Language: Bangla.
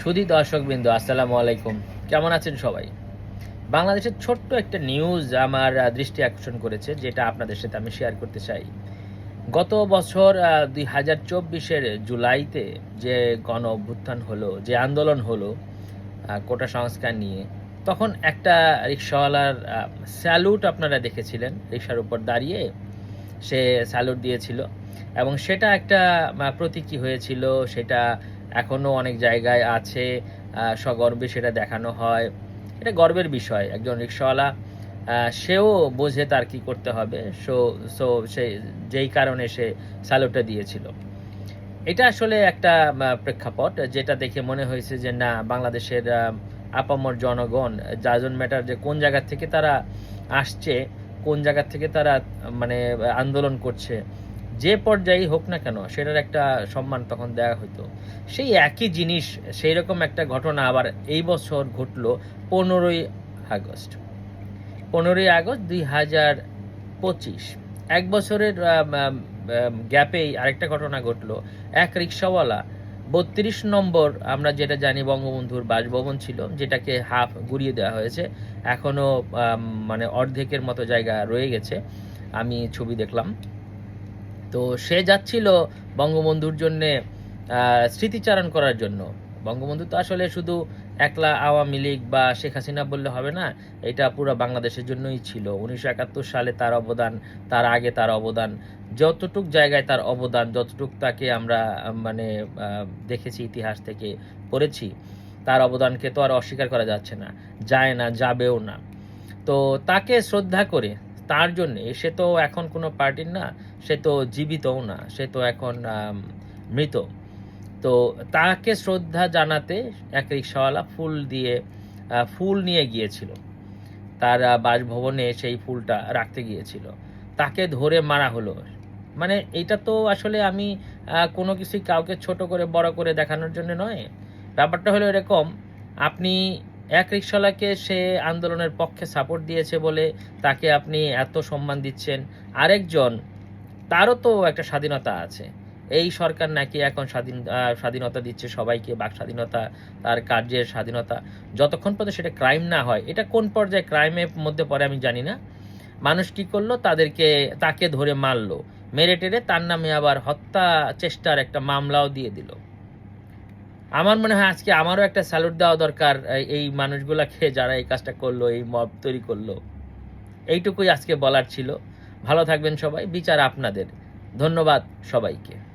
সুধী দর্শকবৃন্দ, আসসালামু আলাইকুম। কেমন আছেন সবাই? বাংলাদেশের ছোট্ট একটা নিউজ আমার দৃষ্টি আকর্ষণ করেছে, যেটা আপনাদের সাথে আমি শেয়ার করতে চাই। গত বছর দুই হাজার চব্বিশের জুলাইতে যে গণ অভ্যুত্থান হলো, যে আন্দোলন হলো কোটা সংস্কার নিয়ে, তখন একটা রিক্সাওয়ালার স্যালুট আপনারা দেখেছিলেন, রিক্সার উপর দাঁড়িয়ে সে স্যালুট দিয়েছিল। এবং সেটা একটা প্রতীকী হয়েছিল, সেটা এখনও অনেক জায়গায় আছে সগর্বে সেটা দেখানো হয়। এটা গর্বের বিষয়, একজন রিক্সাওয়ালা সেও বোঝে তার কি করতে হবে, সো সো সে, যেই কারণে সে স্যালুটটা দিয়েছিল। এটা আসলে একটা প্রেক্ষাপট, যেটা দেখে মনে হয়েছে যে না, বাংলাদেশের আপামর জনগণ জাজন ম্যাটার যে কোন জায়গা থেকে তারা আসছে, কোন জায়গা থেকে তারা মানে আন্দোলন করছে যে পর্যায়েই হোক না কেন সেটার একটা সম্মান তখন দেওয়া হতো সেই একই জিনিস সেই রকম একটা ঘটনা আবার এই বছর ঘটলো পনেরোই আগস্ট। পনেরোই আগস্ট দুই হাজার পঁচিশ। এক বছরের গ্যাপেই আরেকটা ঘটনা ঘটলো। এক রিক্সাওয়ালা বত্রিশ নম্বর আমরা যেটা জানি বঙ্গবন্ধুর বাসভবন ছিল যেটাকে হাফ গুড়িয়ে দেওয়া হয়েছে। এখনও আম, মানে অর্ধেকের মতো জায়গা রয়ে গেছে। আমি ছবি দেখলাম। তো সে যাচ্ছিল বঙ্গবন্ধুর জন্যে স্মৃতিচারণ করার জন্য। বঙ্গবন্ধু তো আসলে শুধু একলা আওয়ামী লীগ বা শেখ হাসিনা বললে হবে না, এটা পুরো বাংলাদেশের জন্যই ছিল। উনিশশো একাত্তর সালে তার অবদান, তার আগে তার অবদান, যতটুক জায়গায় তার অবদান, যতটুক তাকে আমরা মানে দেখেছি, ইতিহাস থেকে পড়েছি, তার অবদানকে তো আর অস্বীকার করা যাচ্ছে না, যায় না, যাবেও না। তো তাকে শ্রদ্ধা করে তার জন্য সে তো এখন কোনো পার্টির না, সে তো জীবিতও না, সে তো এখন মৃত। তো তাকে শ্রদ্ধা জানাতে এক রিক্সাওয়ালা ফুল দিয়ে ফুল নিয়ে গিয়েছিল। তার বাসভবনে সেই ফুলটা রাখতে গিয়েছিল। তাকে ধরে মারা হলো। মানে এটা তো আসলে আমি কোনো কিছুই কাউকে ছোট করে, বড় করে দেখানোর জন্য নয়। ব্যাপারটা হলো এরকম, আপনি এক রিক্সাওয়ালাকে সে আন্দোলনের পক্ষে সাপোর্ট দিয়েছে বলে তাকে আপনি এত সম্মান দিচ্ছেন। আরেকজন, তারও তো একটা স্বাধীনতা আছে। এই সরকার নাকি এখন স্বাধীন স্বাধীনতা দিচ্ছে সবাইকে, বাক স্বাধীনতা, তার কার্যের স্বাধীনতা। যতক্ষণ পর্যন্ত সেটা ক্রাইম না হয়, এটা কোন পর্যায়ে ক্রাইমের মধ্যে পড়ে আমি জানি না। মানুষ কি করল? তাদেরকে, তাকে ধরে মারলো। মেরে টেরে তার নামে আবার হত্যা চেষ্টার একটা মামলাও দিয়ে দিল। আমার মনে হয় আজকে আমারও একটা স্যালুট দেওয়া দরকার, এই- মানুষগুলা মানুষগুলাকে যারা এই কাজটা করল, এই মব তৈরি করল। এইটুকুই আজকে বলার ছিল। ভালো থাকবেন সবাই, বিচার আপনাদের। ধন্যবাদ সবাইকে।